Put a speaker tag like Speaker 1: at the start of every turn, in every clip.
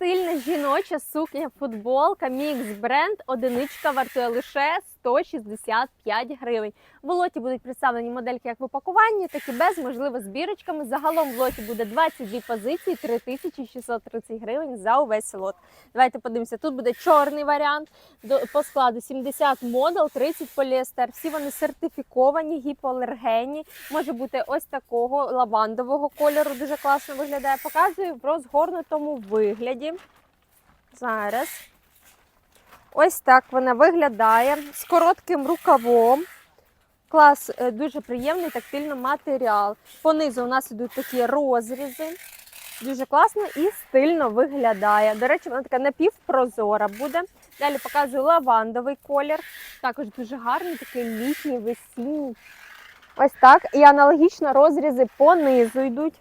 Speaker 1: стильна жіноча сукня футболка Мікс бренд одиничка вартує лише 165 гривень. В лоті будуть представлені модельки як в упакуванні, так і без, можливо, з бірочками. Загалом в лоті буде 22 позиції, 3630 гривень за увесь лот. Давайте подивимося. Тут буде чорний варіант по складу 70 модел, 30 поліестер. Всі вони сертифіковані, гіпоалергенні. Може бути ось такого лавандового кольору, дуже класно виглядає. Показую в розгорнутому вигляді. Зараз. Ось так вона виглядає з коротким рукавом. Клас, е, дуже приємний тактильний матеріал. Понизу у нас йдуть такі розрізи. Дуже класно і стильно виглядає. До речі, вона така напівпрозора буде. Далі показую лавандовий колір. Також дуже гарний, такий літній, весінній. Ось так. І аналогічно розрізи понизу йдуть.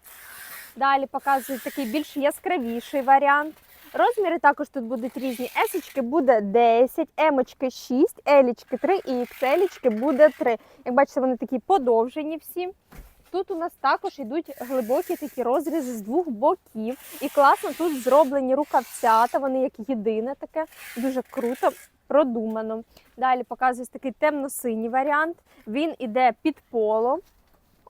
Speaker 1: Далі показую такий більш яскравіший варіант. Розміри також тут будуть різні. Есочки буде 10, емочки 6, елічки 3 і ікселічки буде 3. Як бачите, вони такі подовжені всі. Тут у нас також йдуть глибокі такі розрізи з двох боків. І класно тут зроблені рукавцята, вони як єдине таке, дуже круто, продумано. Далі показую ось такий темно-синій варіант. Він іде під поло.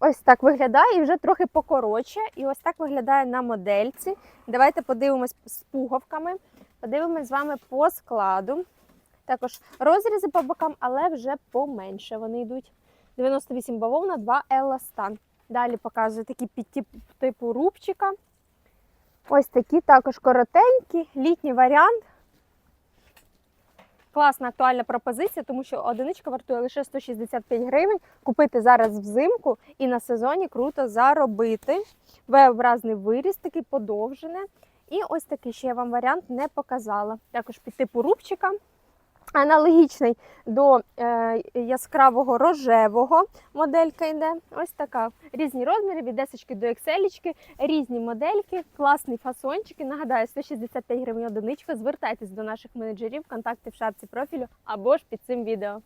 Speaker 1: Ось так виглядає і вже трохи покоротше. І ось так виглядає на модельці. Давайте подивимось з пуговками. Подивимось з вами по складу. Також розрізи по бокам, але вже поменше вони йдуть. 98 бавовна, 2 еластан. Далі показую такі під типу рубчика. Ось такі також коротенькі, літній варіант. Класна актуальна пропозиція, тому що одиничка вартує лише 165 гривень. Купити зараз взимку і на сезоні круто заробити. V-образний виріс, такий подовжене. І ось такий ще я вам варіант не показала. Також під типу рубчика. Аналогічний до е, яскравого рожевого моделька йде. Ось така. Різні розміри від 10 до екселічки, різні модельки, класні фасончики. Нагадаю, 165 гривень одиничка. Звертайтесь до наших менеджерів, контакти в шапці профілю або ж під цим відео.